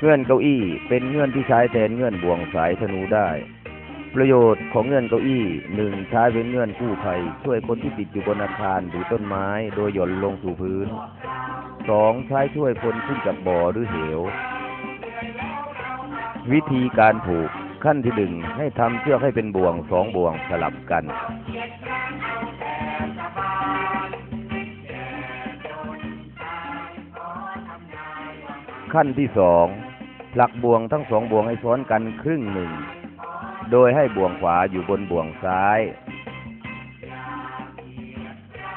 เงื่อนเก้าอี้เป็นเงื่อนที่ใช้แทนเงื่อนบ่วงสายธนูได้ ประโยชน์ของเงื่อนเก้าอี้หนึ่งใช้เป็นเงื่อนกู้ภัยช่วยคนที่ติดอยู่บนอาคารหรือต้นไม้โดยหย่อนลงสู่พื้นสองใช้ช่วยคนขึ้นจากบ่อหรือเหว วิธีการผูกขั้นที่หนึ่งให้ทำเชือกให้เป็นบ่วงสองบ่วงสลับกัน ขั้นที่สอง ผลักบ่วงทั้งสองบ่วงให้ซ้อนกันครึ่งหนึ่ง โดยให้บ่วงขวาอยู่บนบ่วงซ้าย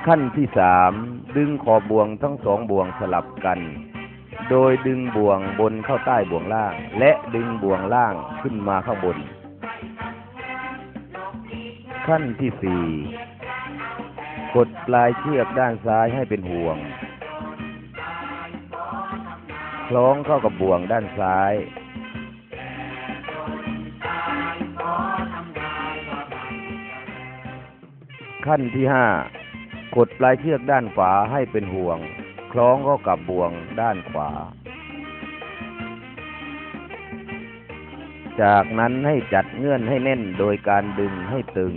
ขั้นที่สามดึงขอบบ่วงทั้งสองบ่วงสลับกัน โดยดึงบ่วงบนเข้าใต้บ่วงล่าง และดึงบ่วงล่างขึ้นมาข้างบน ขั้นที่สี่กดปลายเชือกด้านซ้ายให้เป็นห่วง คล้องเข้ากับบ่วงด้านซ้าย ขั้นที่ห้ากดปลายเชือกด้านขวาให้เป็นห่วง คล้องเข้ากับบ่วงด้านขวา จากนั้นให้จัดเงื่อนให้แน่นโดยการดึงให้ตึง